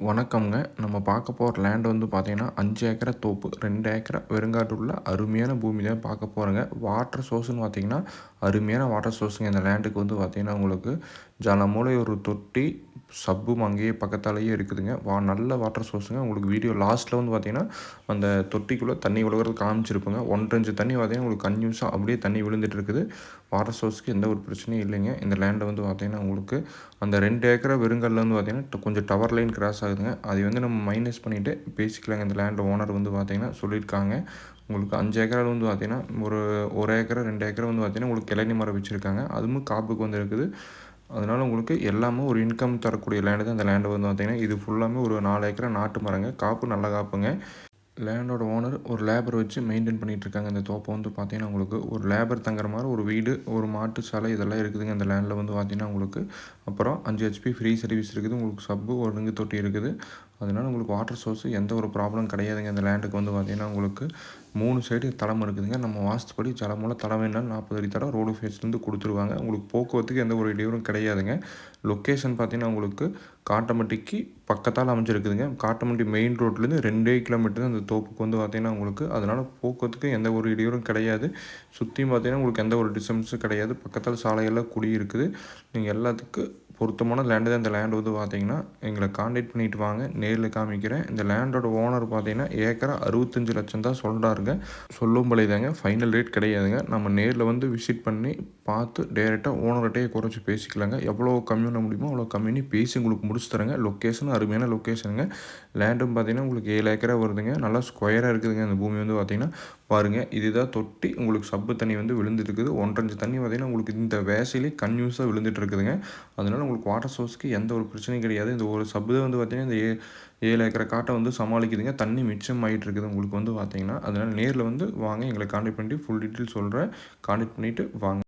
வணக்கம்ங்க. நம்ம பார்க்க போகிற லேண்ட் வந்து பார்த்தீங்கன்னா அஞ்சு ஏக்கரை தோப்பு ரெண்டு ஏக்கரை வெறுங்காட்டு உள்ள அருமையான பூமி தான் பார்க்க போகிறோங்க வாட்டர் சோர்ஸ்னு பார்த்தீங்கன்னா அருமையான வாட்டர் சோர்ஸுங்க இந்த லேண்டுக்கு வந்து பார்த்தீங்கன்னா உங்களுக்கு ஜலமூலை ஒரு தொட்டி சப்பும் அங்கேயே பக்கத்தாலேயே இருக்குதுங்க. வா நல்ல வாட்டர் சோர்ஸுங்க உங்களுக்கு வீடியோ லாஸ்ட்டில் வந்து பார்த்தீங்கன்னா அந்த தொட்டிக்குள்ளே தண்ணி விழுகிறது காமிச்சிருப்போங்க. ஒன்றரை இன்ச்சு தண்ணி பார்த்தீங்கன்னா உங்களுக்கு கன்யூஸாக அப்படியே தண்ணி விழுந்துட்டு இருக்குது வாட்டர் சோர்ஸ்க்கு எந்த ஒரு பிரச்சனையும் இல்லைங்க. இந்த லேண்டை வந்து பார்த்தீங்கன்னா உங்களுக்கு அந்த ரெண்டு ஏக்கரை வெறுங்கல்ல வந்து பார்த்தீங்கன்னா கொஞ்சம் டவர் லைன் கிராஸ் ஆகுதுங்க. அதை வந்து நம்ம மைனஸ் பண்ணிவிட்டு பேசிக்கலாங்க இந்த லேண்ட் ஓனர் வந்து பார்த்திங்கன்னா சொல்லியிருக்காங்க. உங்களுக்கு அஞ்சு ஏக்கரால் வந்து பார்த்திங்கன்னா ஒரு ஒரு ஏக்கரை ரெண்டு ஏக்கரை வந்து பார்த்திங்கன்னா உங்களுக்கு கிளனி மரம் வச்சுருக்காங்க. அதுவும் காப்புக்கு வந்து இருக்குது. அதனால் உங்களுக்கு எல்லாமே ஒரு இன்கம் தரக்கூடிய லேண்டு தான். இந்த லேண்டு வந்து பார்த்திங்கன்னா இது ஃபுல்லாமே ஒரு நாலு ஏக்கரை நாட்டு மரங்க. காப்பு நல்ல காப்புங்க. லேண்டோட ஓனர் ஒரு லேபர் வச்சு மெயின்டைன் பண்ணிகிட்ருக்காங்க இந்த தோப்பை வந்து பார்த்தீங்கன்னா உங்களுக்கு ஒரு லேபர் தங்குற மாதிரி ஒரு வீடு ஒரு மாட்டு சாலை இதெல்லாம் இருக்குதுங்க. இந்த லேண்டில் வந்து பார்த்தீங்கன்னா உங்களுக்கு அப்புறம் அஞ்சு ஹெச்பி ஃப்ரீ சர்வீஸ் இருக்குது. உங்களுக்கு சப்பு ஒரு நுங்கு தொட்டி இருக்குது. அதனால் உங்களுக்கு வாட்டர் சோர்ஸு எந்த ஒரு ப்ராப்ளம் கிடையாதுங்க. இந்த லேண்டுக்கு வந்து பார்த்திங்கன்னா உங்களுக்கு மூணு சைடு தளம் இருக்குதுங்க. நம்ம வாஸ்துப்படி ஜலமூலம் தளம் வேணாலும் நாற்பது அடி தடம் ரோடு ஃபேஸ்லேருந்து கொடுத்துருவாங்க. உங்களுக்கு போக்குவரத்துக்கு எந்த ஒரு இடையூறும் கிடையாதுங்க. லொக்கேஷன் பார்த்திங்கன்னா உங்களுக்கு காட்டமட்டிக்கு பக்கத்தால் அமைஞ்சிருக்குதுங்க. காட்டமட்டி மெயின் ரோட்லேருந்து ரெண்டே கிலோமீட்டர் தான் அந்த தோப்புக்கு வந்து பார்த்திங்கன்னா உங்களுக்கு அதனால் போக்குவரத்துக்கு எந்த ஒரு இடையூறும் கிடையாது. சுற்றியும் பார்த்திங்கன்னா உங்களுக்கு எந்த ஒரு டிஸ்டன்ஸும் கிடையாது. பக்கத்தால் சாலையெல்லாம் குடி இருக்குது. நீங்கள் எல்லாத்துக்கும் பொருத்தமான லேண்டு தான் இந்த லேண்டு வந்து பார்த்தீங்கன்னா எங்களை காண்டாக்ட் பண்ணிட்டு வாங்க நேரில் காமிக்கிறேன். இந்த லேண்டோட ஓனர் பார்த்தீங்கன்னா ஏக்கரா அறுபத்தஞ்சு லட்சம் தான் சொல்கிறாருங்க சொல்லும் தாங்க ஃபைனல் ரேட் கிடையாதுங்க. நம்ம நேரில் வந்து விசிட் பண்ணி பார்த்து டேரெக்டாக ஓனர்கிட்டே குறைச்சி பேசிக்கலாங்க. எவ்வளோ கம்மி பண்ண முடியுமோ அவ்வளோ கம்மி பேசி உங்களுக்கு முடிச்சு தரேங்க. லொக்கேஷன் அருமையான லொக்கேஷனுங்க லேண்டும் பார்த்தீங்கன்னா உங்களுக்கு ஏழு ஏக்கராக வருதுங்க. நல்லா ஸ்கொயராக இருக்குதுங்க. அந்த பூமி வந்து பார்த்தீங்கன்னா பாருங்கள் இதுதான் தொட்டி. உங்களுக்கு சப்பு தண்ணி வந்து விழுந்துருக்குது. ஒன்றஞ்சு தண்ணி பார்த்திங்கன்னா உங்களுக்கு இந்த வேசையிலே கன்யூஸாக விழுந்துட்டு இருக்குதுங்க அதனால் உங்களுக்கு வாட்டர் சோர்ஸ்க்கு எந்த ஒரு பிரச்சனையும் கிடையாது. இந்த ஒரு சப்பு வந்து பார்த்திங்கன்னா இந்த ஏ ஏழு ஏக்கரை காட்டை வந்து சமாளிக்குதுங்க. தண்ணி மிச்சம் ஆகிட்டு இருக்குது உங்களுக்கு வந்து பார்த்திங்கன்னா அதனால் நேரில் வந்து வாங்க. எங்களை காண்டக்ட் பண்ணிட்டு ஃபுல் டீட்டெயில் சொல்கிறேன் காண்டக்ட் பண்ணிவிட்டு வாங்க.